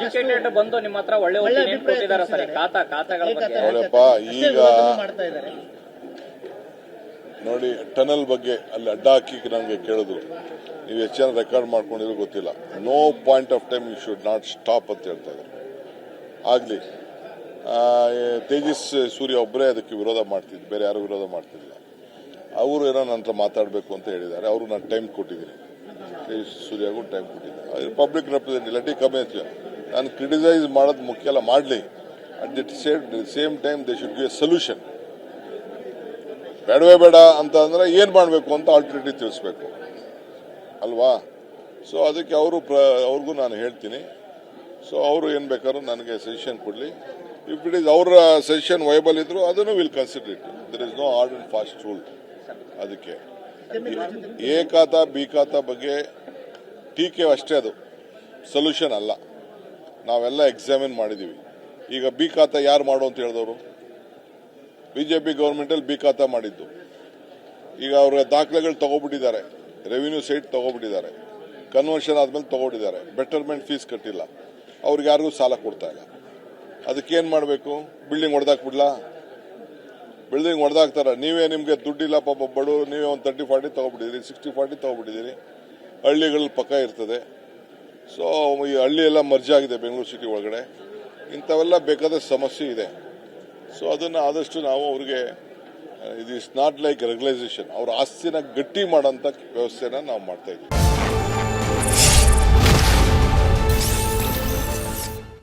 Educated ಬಂದು ನಿಮ್ಮ ಹತ್ರ ಒಳ್ಳೆ ಒಳ್ಳೆ ಒಪಿನಿಯನ್ ಕೊಟ್ಟಿದ್ದಾರೆ ಸರ್? ಈ ತಿಳಿಸಿದ್ದಾರೆ. ಖಾತಾ ಖಾತಾಗಳ ಬಗ್ಗೆ? ನೋಡಪ್ಪ, ಈಗ- ಮಾಡ್ತಾ ಇದ್ದಾರೆ. ನೋಡಿ ಟನಲ್ ಬಗ್ಗೆ ಅಲ್ಲಿ ಅಡ್ಡ ಹಾಕಿ ನನಗೆ ಕೇಳಿದ್ರು. ನೀವು ಹೆಚ್ಚಿನ ಜನ ರೆಕಾರ್ಡ್ ಮಾಡ್ಕೊಂಡಿರೋ ಗೊತ್ತಿಲ್ಲ. No point of time you should not stop ಅಂತ ಹೇಳ್ತಾ ಇದ್ದಾರೆ. ಆಗ್ಲಿ. ತೇಜಸ್ ಸೂರ್ಯ ಒಬ್ಬರೇ ಅದಕ್ಕೆ ವಿರೋಧ ಮಾಡ್ತಿದ್ದು. ಬೇರೆ ಯಾರು ವಿರೋಧ ಮಾಡ್ತಿಲ್ಲ ಅವರು ಏನೋ ನಂತರ ಹತ್ರ ಮಾತಾಡಬೇಕು ಅಂತ ಹೇಳಿದ್ದಾರೆ. ಅವರು ನಾನು ಟೈಮ್ ಕೊಟ್ಟಿದ್ದೀನಿ. ತೇಜಸ್ ಸೂರ್ಯಗೂ ಟೈಮ್ ಕೊಟ್ಟಿದ್ದೀನಿ ಪಬ್ಲಿಕ್ ರೆಪ್ರೆಸೆಂಟೇಟಿವ್ ಲೆಟ್ ಕಮ್ಮಿ ಅಂತ ನಾನು ಕ್ರಿಟಿಸೈಸ್ ಮಾಡೋದು ಮುಖ್ಯ ಅಲ್ಲ ಮಾಡಲಿ at the same time they should be a solution ಬೇಡವೇ ಬೇಡ ಅಂತ ಅಂದರೆ ಏನು ಮಾಡಬೇಕು ಅಂತ ಆಲ್ಟರ್ನೇಟಿವ್ ತಿಳಿಸ್ಬೇಕು. ಅಲ್ವಾ? ಸೊ ಅದಕ್ಕೆ ಅವರು ಅವ್ರಿಗೂ ನಾನು ಹೇಳ್ತೀನಿ. ಸೊ ಅವರು ಏನು ಬೇಕಾದ್ರೂ ನನಗೆ ಸಜೆಷನ್ ಕೊಡಲಿ. ಇಫ್ ಇಟ್ ಇಸ್ ಅವರ ಸಜೆಷನ್ ವೈಬಲ್ ಇದ್ರು ಅದನ್ನು will consider it there is no hard and fast rule ಅದಕ್ಕೆ. ಎ ಖಾತಾ ಬಿ ಖಾತಾ ಬಗ್ಗೆ ಟೀಕೆ ಅಷ್ಟೇ ಅದು. ಸೊಲ್ಯೂಷನ್ ಅಲ್ಲ. ನಾವೆಲ್ಲ ಎಕ್ಸಾಮಿನ್ ಮಾಡಿದೀವಿ. ಈಗ ಬಿ ಖಾತಾ ಯಾರು ಮಾಡು ಅಂತ ಹೇಳಿದವರು? ಬಿಜೆಪಿ ಗವರ್ಮೆಂಟ್ ಅಲ್ಲಿ ಬಿ ಖಾತಾ ಮಾಡಿದ್ದು. ಈಗ ಅವರ ದಾಖಲೆಗಳು ತಗೋಬಿಟ್ಟಿದ್ದಾರೆ. ರೆವಿನ್ಯೂ ಸೈಟ್ ತಗೋಬಿಟ್ಟಿದ್ದಾರೆ. ಕನ್ವರ್ಷನ್ ಆದ್ಮೇಲೆ ತಗೊಂಡಿದ್ದಾರೆ ಬೆಟರ್ಮೆಂಟ್ ಫೀಸ್ ಕಟ್ಟಿಲ್ಲ. ಅವ್ರಿಗೆ ಯಾರಿಗೂ ಸಾಲ ಕೊಡ್ತಾ ಇಲ್ಲ. ಅದಕ್ಕೇನ್ ಮಾಡಬೇಕು? ಬಿಲ್ಡಿಂಗ್ ಹೊಡೆದಾಕ್ಬಿಡ್ಲಾ ಬಿಲ್ಡಿಂಗ್ ಹೊಡೆದಾಕ್ತಾರ ನೀವೇ ನಿಮ್ಗೆ ದುಡ್ಡಿಲ್ಲ ಪಾಪ ಬಡವರು ನೀವೇ ಒಂದು ತರ್ಟಿ ಫಾರ್ಟಿ ತಗೋಬಿಟ್ಟಿದ್ದೀರಿ ಸಿಕ್ಸ್ಟಿ ಫಾರ್ಟಿ ತಗೋಬಿಟ್ಟಿದ್ದೀರಿ ಹಳ್ಳಿಗಳಲ್ಲಿ ಪಕ್ಕ ಇರ್ತದೆ. ಸೊ ಈ ಹಳ್ಳಿ ಎಲ್ಲ ಮರ್ಜ್ ಆಗಿದೆ ಬೆಂಗಳೂರು ಸಿಟಿ ಒಳಗಡೆ. ಇಂಥವೆಲ್ಲ ಬೇಕಾದ ಸಮಸ್ಯೆ ಇದೆ. ಸೊ ಅದನ್ನು ಆದಷ್ಟು ನಾವು ಅವ್ರಿಗೆ ಇದು ಇಸ್ ನಾಟ್ ಲೈಕ್ ರೆಗ್ಯುಲೈಸೇಷನ್ ಅವ್ರ ಆಸ್ತಿನ ಗಟ್ಟಿ ಮಾಡೋಂಥ ವ್ಯವಸ್ಥೆನ ನಾವು ಮಾಡ್ತಾ ಇದ್ದೀವಿ.